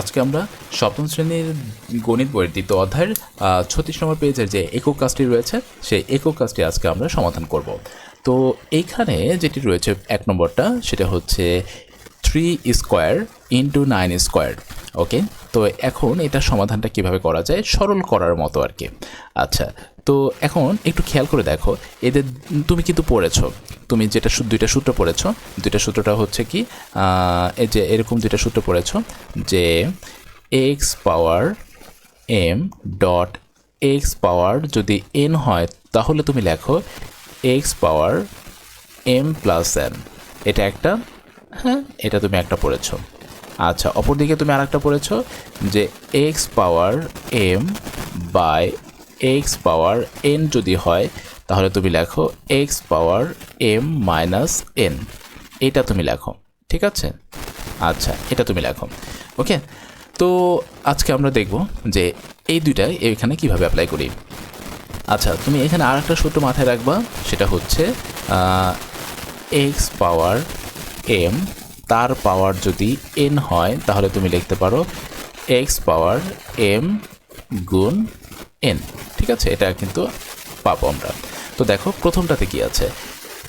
আজকে আমরা সপ্তম শ্রেণির গণিত বইয়ের দ্বিতীয় অধ্যায়ের ছত্রিশ নম্বর পেজের যে একক কাজটি রয়েছে, সেই একক কাজটি আজকে আমরা সমাধান করব। তো এইখানে যেটি রয়েছে এক নম্বরটা, সেটা হচ্ছে three square into nine square okay তো এখন এটা সমাধানটা কীভাবে করা যায় সরল করার মতো আর কি। আচ্ছা তো এখন একটু খেয়াল করে দেখো, এদের তুমি কিন্তু পড়েছো, তুমি যেটা দুইটা সূত্র পড়েছো, দুইটা সূত্রটা হচ্ছে কি এই যে এরকম দুইটা সূত্র পড়েছো যে X power M dot X power যদি এন হয়, তাহলে তুমি লেখো X power M plus N এটা একটা হ্যাঁ এটা তুমি একটা পড়েছো। আচ্ছা অপরদিকে তুমি আরেকটা পড়েছো যে x power m by x power n যদি হয়, তাহলে তুমি লেখো x power m minus n এটা তুমি লেখো, ঠিক আছে? আচ্ছা এটা তুমি লেখো। ওকে, তো আজকে আমরা দেখব যে এই দুইটা এখানে কীভাবে অ্যাপ্লাই করি। আচ্ছা তুমি এখানে আর একটা সূত্র মাথায় রাখবা, সেটা হচ্ছে এক্স পাওয়ার এম তার পাওয়ার যদি এন হয়, তাহলে তুমি লিখতে পারো এক্স পাওয়ার এম গুণ এন ঠিক আছে? এটা কিন্তু পাবো আমরা। তো দেখো, প্রথমটাতে কি আছে?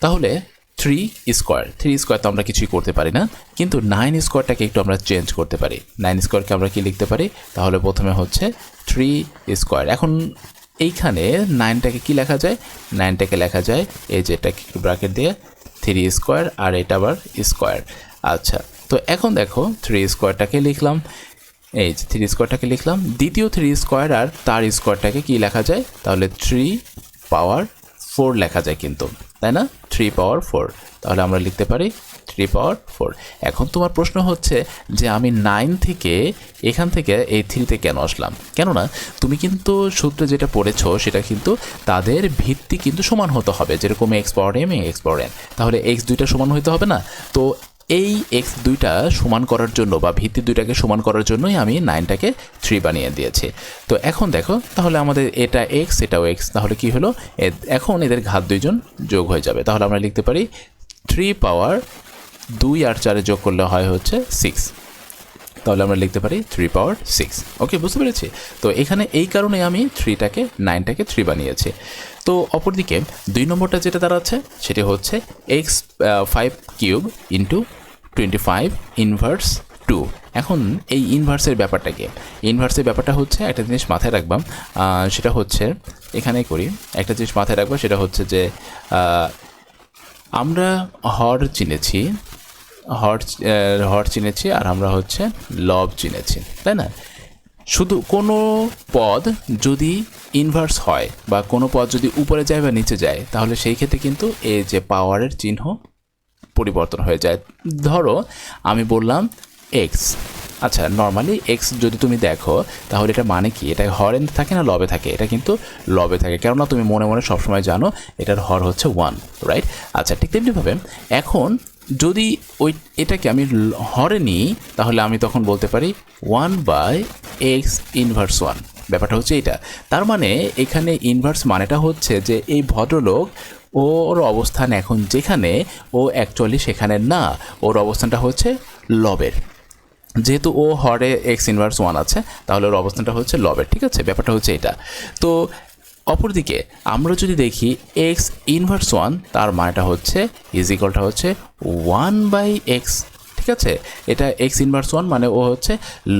তাহলে থ্রি স্কোয়ার থ্রি স্কোয়ার তো আমরা কিছুই করতে পারি না, কিন্তু নাইন স্কোয়ারটাকে একটু আমরা চেঞ্জ করতে পারি। নাইন স্কোয়ারকে আমরা কি লিখতে পারি? তাহলে প্রথমে হচ্ছে থ্রি স্কোয়ার এখন এইখানে নাইনটাকে কি লেখা যায়? নাইনটাকে লেখা যায়, এই যে এটাকে একটু ব্র্যাকেট দিয়ে থ্রি স্কোয়ার আর এটা আবার স্কোয়ার আচ্ছা তো এখন দেখো থ্রি স্কোয়ারটাকে লিখলাম। এই যে থ্রি স্কোয়ারটাকে লিখলাম। দ্বিতীয় থ্রি স্কোয়ার আর তার স্কোয়ারটাকে কি লেখা যায়? তাহলে থ্রি পাওয়ার ফোর লেখা যায় কিন্তু, তাই না? থ্রি পাওয়ার ফোর তাহলে আমরা লিখতে পারি থ্রি পাওয়ার ফোর এখন তোমার প্রশ্ন হচ্ছে যে আমি নাইন থেকে এখান থেকে এই থ্রিতে কেন আসলাম? কেননা তুমি কিন্তু সূত্রে যেটা পড়েছো সেটা কিন্তু তাদের ভিত্তি কিন্তু সমান হতে হবে, যেরকম x power m x power n তাহলে এক্স দুইটা সমান হতে হবে না? তো এই এক্স দুইটা সমান করার জন্য বা ভিত্তি দুইটাকে সমান করার জন্যই আমি নাইনটাকে থ্রি বানিয়ে দিয়েছি। তো এখন দেখো, তাহলে আমাদের এটা এক্স এটাও এক্স তাহলে কি হলো? এখন এদের ঘাত দুইজন যোগ হয়ে যাবে। তাহলে আমরা লিখতে পারি থ্রি পাওয়ার দুই আর চারে যোগ করলে হয় হচ্ছে সিক্স তাহলে আমরা লিখতে পারি থ্রি পাওয়ার সিক্স ওকে বুঝতে পেরেছি? তো এখানে এই কারণে আমি থ্রিটাকে নাইনটাকে থ্রি বানিয়েছি। তো অপরদিকে দুই নম্বরটা যেটা দাঁড়াচ্ছে, সেটি হচ্ছে x five cube into twenty five inverse two এখন এই ইনভার্সের ব্যাপারটা কি ইনভার্সের ব্যাপারটা হচ্ছে একটা জিনিস মাথায় রাখবাম সেটা হচ্ছে, এখানেই করি, একটা জিনিস মাথায় রাখবা, সেটা হচ্ছে যে আমরা হর চিনেছি, হর হর চিনেছি আর আমরা হচ্ছে লব চিনেছি, তাই না? শুধু কোনো পদ যদি ইনভার্স হয় বা কোনো পদ যদি উপরে যায় বা নিচে যায়, তাহলে সেই ক্ষেত্রে কিন্তু এই যে পাওয়ারের চিহ্ন পরিবর্তন হয়ে যায়। ধরো, আমি বললাম এক্স আচ্ছা নর্মালি এক্স যদি তুমি দেখো, তাহলে এটা মানে কি? এটা হরে থাকে না লবে থাকে? এটা কিন্তু লবে থাকে। কেননা তুমি মনে মনে সবসময় জানো এটার হর হচ্ছে ওয়ান রাইট আচ্ছা ঠিক তেমনিভাবে এখন যদি ওই এটাকে আমি হরে নিই, তাহলে আমি তখন বলতে পারি one by x inverse one ব্যাপারটা হচ্ছে এটা। তার মানে এখানে ইনভার্স মানেটা হচ্ছে যে এই ভদ্রলোক ওর অবস্থান এখন যেখানে, ও অ্যাকচুয়ালি সেখানে না। ওর অবস্থানটা হচ্ছে লবের। যেহেতু ও হরে এক্স ইনভার্স ওয়ান আছে, তাহলে ওর অবস্থানটা হচ্ছে লবের, ঠিক আছে? ব্যাপারটা হচ্ছে এটা। তো অপরদিকে আমরা যদি দেখি এক্স ইনভার্স ওয়ান তার মানেটা হচ্ছে ইজিকলটা হচ্ছে ওয়ান বাই এক্স ঠিক আছে? এটা এক্স ইনভার্স ওয়ান মানে ও হচ্ছে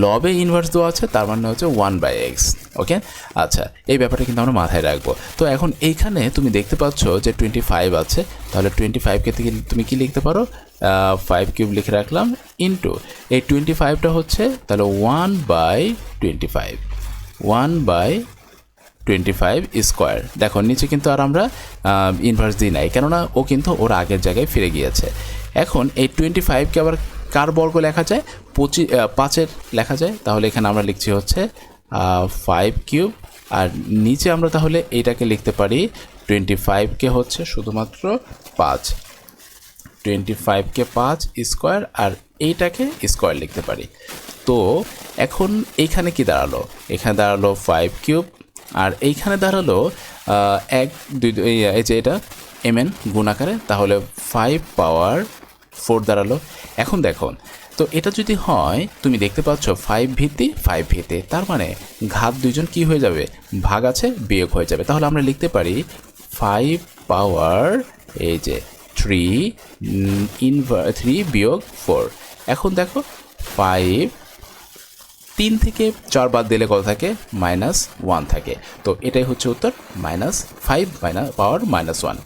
লবে ইনভার্স দেওয়া আছে, তার মানে হচ্ছে ওয়ান বাই এক্স ওকে আচ্ছা এই ব্যাপারটা কিন্তু আমরা মাথায় রাখব। তো এখন এইখানে তুমি দেখতে পাচ্ছ যে টোয়েন্টি ফাইভ আছে, তাহলে টোয়েন্টি ফাইভকে থেকে তুমি কি লিখতে পারো? ফাইভ কিউব লিখে রাখলাম ইন্টু এই টোয়েন্টি ফাইভটা হচ্ছে, তাহলে one by twenty five one by twenty five square দেখো, নিচে কিন্তু আর আমরা ইনভার্স দিই নাই, কেননা ও কিন্তু ওর আগের জায়গায় ফিরে গিয়েছে। এখন এই টোয়েন্টি ফাইভকে আবার কার বর্গ লেখা যায়? পঁচিশ পাঁচের লেখা যায়। তাহলে এখানে আমরা লিখছি হচ্ছে ফাইভ কিউব আর নিচে আমরা তাহলে এইটাকে লিখতে পারি টোয়েন্টি ফাইভকে হচ্ছে শুধুমাত্র পাঁচ। টোয়েন্টি ফাইভকে পাঁচ স্কোয়ার আর এইটাকে স্কোয়ার লিখতে পারি। তো এখন এইখানে কি দাঁড়াল? এখানে দাঁড়াল ফাইভ কিউব আর এইখানে দাঁড়াল এক, দুই এই যে এটা এম এন গুণ আকারে। তাহলে ফাইভ পাওয়ার ফোর দাঁড়াল। এখন দেখো, তো এটা যদি হয়, তুমি দেখতে পাচ্ছ ফাইভ ভিত্তি ফাইভ ভিত্তি। তার মানে ঘাত দুজন কি হয়ে যাবে? ভাগ আছে, বিয়োগ হয়ে যাবে। তাহলে আমরা লিখতে পারি ফাইভ পাওয়ার এই যে থ্রি ইনভার থ্রি বিয়োগ ফোর এখন দেখো ফাইভ তিন থেকে চার বাদ দিলে কত থাকে? মাইনাস ওয়ান থাকে। তো এটাই হচ্ছে উত্তর, minus five minus power minus one.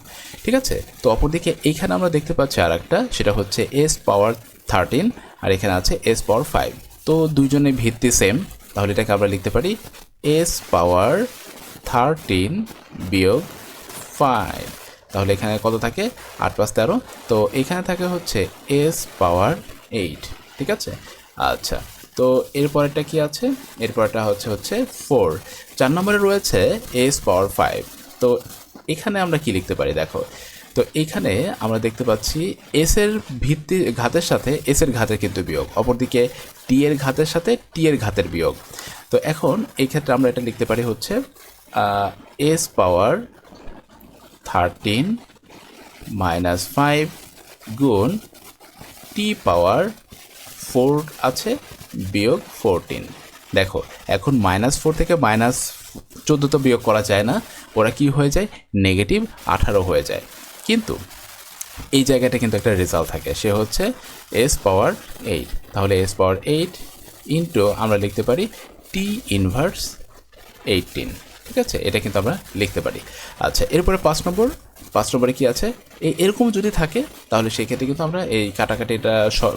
ঠিক আছে? তো অপরদিকে এইখানে আমরা দেখতে পাচ্ছি আর একটা সেটা হচ্ছে এস পাওয়ার থার্টিন, আর এখানে আছে এস পাওয়ার ফাইভ। তো দুইজনে ভিত্তি সেম, তাহলে এটাকে আমরা লিখতে পারি এস পাওয়ার থার্টিন বিয়োগ ফাইভ। তাহলে এখানে কত থাকে? আট পাঁচ তেরো। তো এখানে থাকে হচ্ছে এস পাওয়ার এইট। ঠিক আছে? আচ্ছা। তো এরপরেরটা কি আছে? এরপরটা হচ্ছে হচ্ছে ফোর চার নম্বরে রয়েছে এস পাওয়ার ফাইভ তো এখানে আমরা কি লিখতে পারি দেখো? তো এখানে আমরা দেখতে পাচ্ছি এস এর ভিত্তি ঘাতের সাথে এস এর ঘাতের কিন্তু বিয়োগ। অপরদিকে টি এর ঘাতের সাথে টি এর ঘাতের বিয়োগ। তো এখন এই ক্ষেত্রে আমরা এটা লিখতে পারি হচ্ছে s power thirteen minus five গুণ টি পাওয়ার ফোর আছে। বিয়োগ ফোরটিন দেখো, এখন মাইনাস ফোর থেকে মাইনাস চোদ্দ তো বিয়োগ করা যায় না। ওরা কি হয়ে যায়? নেগেটিভ আঠারো হয়ে যায়। কিন্তু এই জায়গাটা কিন্তু একটা রেজাল্ট থাকে। সে হচ্ছে এস পাওয়ার এইট তাহলে এস পাওয়ার এইট ইন্টু আমরা লিখতে পারি টি ইনভার্স এইটিন ঠিক আছে? এটা কিন্তু আমরা লিখতে পারি। আচ্ছা এরপরে পাঁচ নম্বর। পাঁচ নম্বরে কী আছে? এই এরকম যদি থাকে, তাহলে সেই ক্ষেত্রে কিন্তু আমরা এই কাটাকাটিটা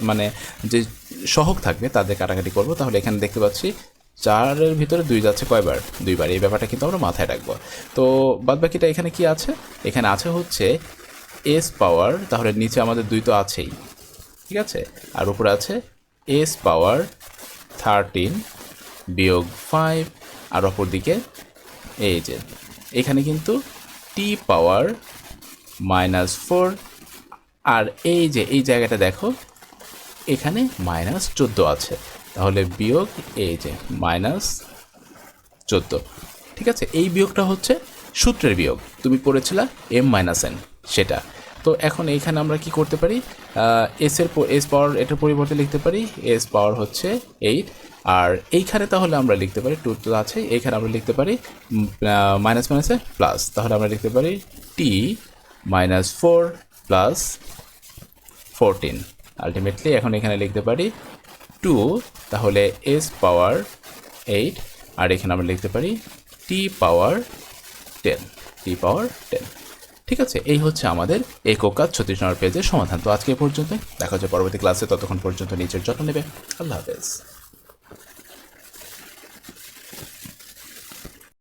মানে যে সহগ থাকবে, তাদের কাটাকাটি করব। তাহলে এখানে দেখতে পাচ্ছি, চারের ভিতরে দুই যাচ্ছে কয়বার? দুইবার। এই ব্যাপারটা কিন্তু আমরা মাথায় রাখব। তো বাদ বাকিটা এখানে কি আছে? এখানে আছে হচ্ছে এস পাওয়ার তাহলে নিচে আমাদের দুই তো আছেই। ঠিক আছে? আর উপরে আছে এস পাওয়ার থার্টিন বিয়োগ ফাইভ আর অপর দিকে এই যে। এখানে কিন্তু টি পাওয়ার মাইনাস ফোর। আর এই যে, এই জায়গাটা দেখো, এখানে মাইনাস চোদ্দ আছে। তাহলে বিয়োগ এই যে, মাইনাস চোদ্দ। ঠিক আছে? এই বিয়োগটা হচ্ছে সূত্রের বিয়োগ। তুমি পড়েছিলা এম মাইনাস এন, সেটা। তো এখন এইখানে আমরা কি করতে পারি? এস এর এস পাওয়ার এটার পরিবর্তে লিখতে পারি। এস পাওয়ার হচ্ছে এইট। আর এইখানে তাহলে আমরা লিখতে পারি, টু তো আছে, এইখানে আমরা লিখতে পারি মাইনাস মাইনাসে প্লাস। তাহলে আমরা লিখতে পারি t minus four plus fourteen ultimately এখন এখানে লিখতে পারি টু তাহলে এস পাওয়ার এইট আর এখানে আমরা লিখতে পারি টি পাওয়ার টেন টি পাওয়ার টেন ঠিক আছে? এই হচ্ছে আমাদের একক কাজ ছত্রিশ নম্বর পেজের সমাধান। তো আজকে পর্যন্ত দেখা হচ্ছে পরবর্তী ক্লাসে ততক্ষণ পর্যন্ত নিজের যত্ন নেবে আল্লাহ হাফেজ।